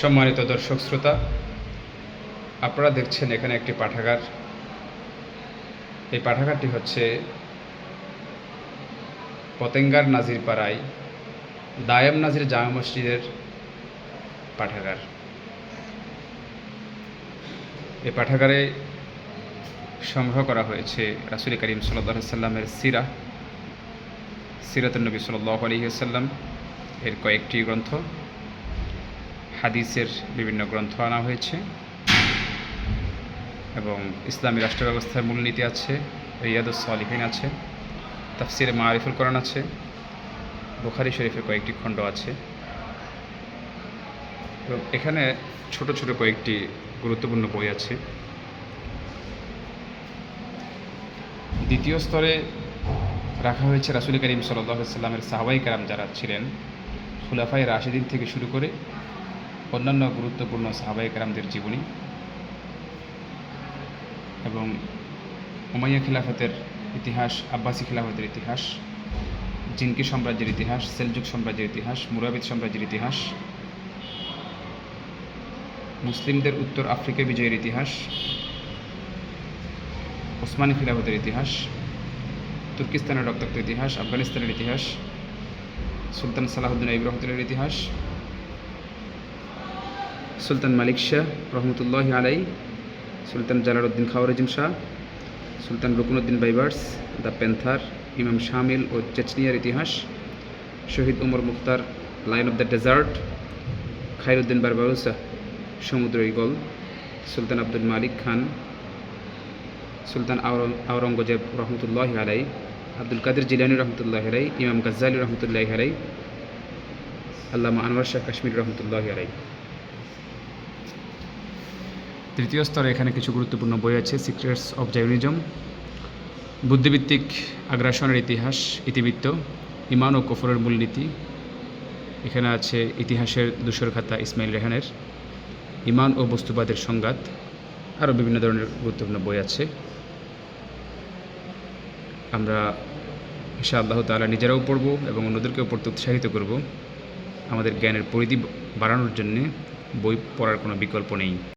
সম্মানিত দর্শক শ্রোতা, আপনারা দেখছেন এখানে একটি পাঠাগার। এই পাঠাগারটি হচ্ছে পতেঙ্গার নাজির পাড়ায় দায়াম নাজির জামা মসজিদের পাঠাগার। এই পাঠাগারে সংগ্রহ করা হয়েছে রাসুল করিম সাল্লাহ সাল্লামের সিরা সিরাতুল নবী সাল্লাহ এর কয়েকটি গ্রন্থ। হাদিসের বিভিন্ন গ্রন্থ আনা হয়েছে এবং ইসলামী রাষ্ট্র ব্যবস্থার মূলনীতি আছে, রিয়াদুস সালিহিন আছে, তাফসিরে মারিফুল কোরআন আছে, বুখারি শরীফের কয়েকটি খণ্ড আছে। এবং এখানে ছোট ছোট কয়েকটি গুরুত্বপূর্ণ বই আছে। দ্বিতীয় স্তরে রাখা হয়েছে রাসুল করিম সাল্লাহ সাল্লামের সাহাবাই কারাম যারা ছিলেন খুলাফাই রাশিদিন থেকে শুরু করে অন্যান্য গুরুত্বপূর্ণ সাহাবাই কারামদের জীবনী এবং উমাইয়া খিলাফতের ইতিহাস, আব্বাসী খিলাফতের ইতিহাস, জিনকি সাম্রাজ্যের ইতিহাস, সেলজুক সাম্রাজ্যের ইতিহাস, মুরাবিদ সাম্রাজ্যের ইতিহাস, মুসলিমদের উত্তর আফ্রিকা বিজয়ের ইতিহাস, ওসমানী খিলাফতের ইতিহাস, তুর্কিস্তানের রক্তাক্ত ইতিহাস, আফগানিস্তানের ইতিহাস, সুলতান সালাহুদ্দিন ইব্রাহতুল্লার ইতিহাস সুলতান মালিক শাহ, রহমতুল্লাহ আলাই সুলতান জালালউদ্দিন খাওয়ারিজিম শাহ, সুলতান রুকনুদ্দিন বাইবার্স, দ্য প্যান্থার ইমাম শামিল ও চেচনিয়ার ইতিহাস, শহীদ Omar Mukhtar lion of the desert Khairuddin Barbarossa সমুদ্র ইগল সুলতান আব্দুল মালিক খান, সুলতান আওরং- আওরঙ্গজেব রহমতুল্লাহ আলাই আব্দুল কাদের জিলানি রহমতুল্লাহ আলাই ইমাম গজ্জালি রহমতুল্লাহ আলাই আল্লামা আনোয়ার শাহ কাশ্মীর রহমতুল্লাহ আলাই তৃতীয় স্তরে এখানে কিছু গুরুত্বপূর্ণ বই আছে সিক্রেটস অফ জাইনিজম বুদ্ধিভিত্তিক আগ্রাসনের ইতিহাস, ইতিবৃত্ত, ইমান ও কফরের মূলনীতি, এখানে আছে ইতিহাসের দুশোর খাতা ইসমাইল রেহানের, ইমান ও বস্তুবাদের সংঘাত, আরও বিভিন্ন ধরনের গুরুত্বপূর্ণ বই আছে। আমরা ইনশা আল্লাহ তালা নিজেরাও পড়ব এবং অন্যদেরকেও পড়তে উৎসাহিত করব। আমাদের জ্ঞানের পরিধি বাড়ানোর জন্যে বই পড়ার কোনো বিকল্প নেই।